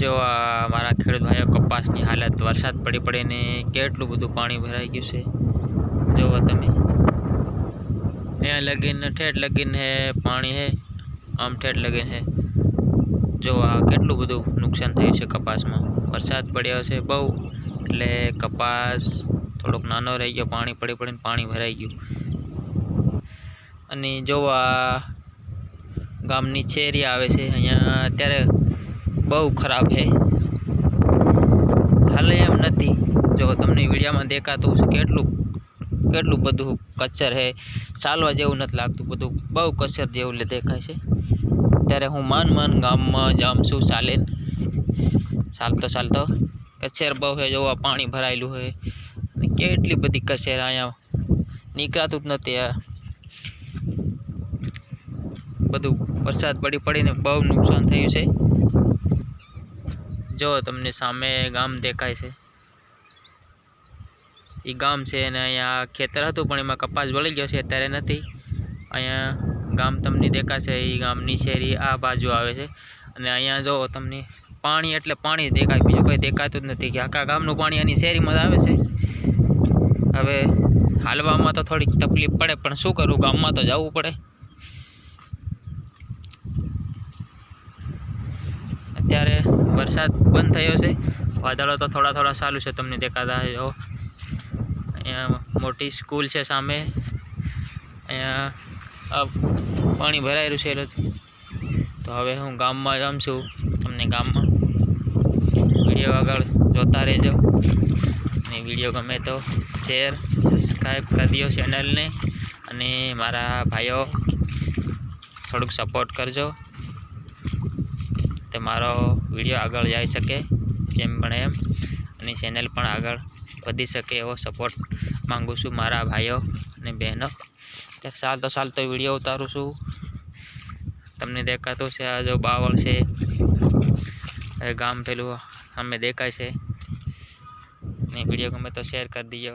જો મારા ખેડૂત ભાઈઓ કપાસની હાલત વરસાદ પડી પડીને કેટલું બધું પાણી ભરાઈ ગયું છે. જુઓ તમે. અહીંયા લગીન, ઠેઠ લગીન હે, પાણી હે, આમ ઠેઠ લગીન હે. જો આ કેટલું બધું નુકસાન થયું છે કપાસમાં. વરસાદ પડ્યો છે બહુ, એટલે કપાસ થોડોક નાનો રહી ગયો, પાણી પડી પડીને પાણી ભરાઈ ગયું. અને જો આ ગામની ચેરી આવે છે, અહીંયા અત્યારે બહુ ખરાબ છે. હાલે એમ નથી. જો તમને વિડીયોમાં દેખાતું છે કેટલું કેટલું બધું કચર છે. ચાલવા જેવું નથી લાગતું બધું. બહુ કચર જેવું દેખાય છે. ત્યારે હું માન માન ગામમાં જામ છું ચાલે ચાલતો ચાલતો. કચેર બહુ છે, જોવા, પાણી ભરાયેલું હોય અને કેટલી બધી કચેર અહીંયા. નીકળાતું જ નથી આ. બધું વરસાદ પડી, પડીને બહુ નુકસાન થયું છે. જો તમને સામે ગામ દેખાય છે. એ ગામ છે અને અહીંયા ખેતર હતું, પણ એમાં કપાસ વળી ગયો છે, અત્યારે નથી. અહીંયા ગામ તમને દેખાશે એ ગામની શેરી આ બાજુ આવે છે. અને અહીંયા જો તમને પાણી, એટલે પાણી દેખાય, બીજું કંઈ દેખાતું જ નથી. કે આખા ગામનું પાણી એની શેરીમાં આવે છે. હવે હાલવામાં તો થોડીક તકલીફ પડે, પણ શું કરું? ગામમાં તો જવું પડે અત્યારે વરસાદ બંધ થયો છે. વાદળો તો થોડા થોડા ચાલુ છે, તમને દેખાતા જો અહીંયા મોટી સ્કૂલ છે સામે. અહીંયા પાણી ભરાયેલું છે તો હવે હું ગામમાં જામ છું. તમને ગામમાં વીડિયો આગળ જોતા રહેજો. અને વીડિયો ગમે તો શેર સબસ્ક્રાઈબ કરી દો ચેનલને અને મારા ભાઈઓ, થોડુંક સપોર્ટ કરજો. તે મારો વીડિયો આગળ જઈ શકે જેમ બને એમ. અને ચેનલ પણ આગળ વધી શકે એવો સપોર્ટ માગું છું મારા ભાઈઓ અને બહેનો. સાલ તો સાલ તો વીડિયો ઉતારું છું. તમને દેખાતું છે આ જો બાવળ છે. ગામ પેલું અમે દેખાય છે. ને વીડિયો ગમે તો શેર કરી દીજો.